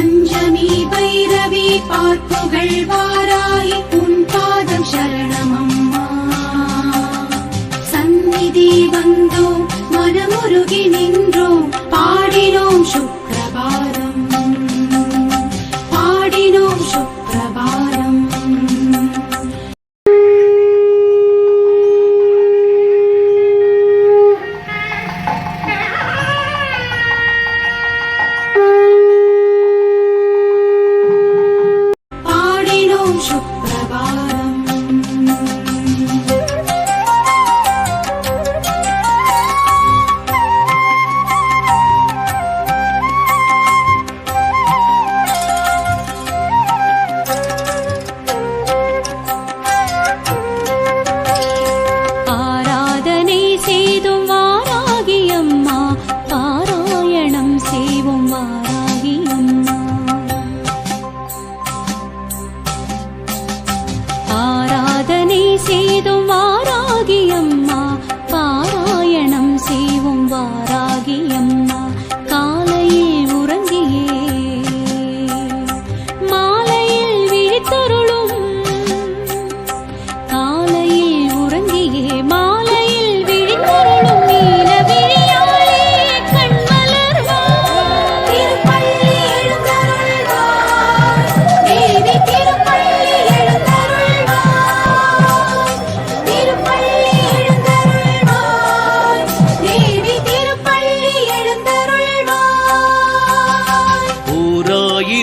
பஞ்சமி பைரவி பார்ப்புகள் வாராய் உன் பாதம் சரணமம்மா. சந்நிதி வந்தோம் மனமுருகி நின்றோம்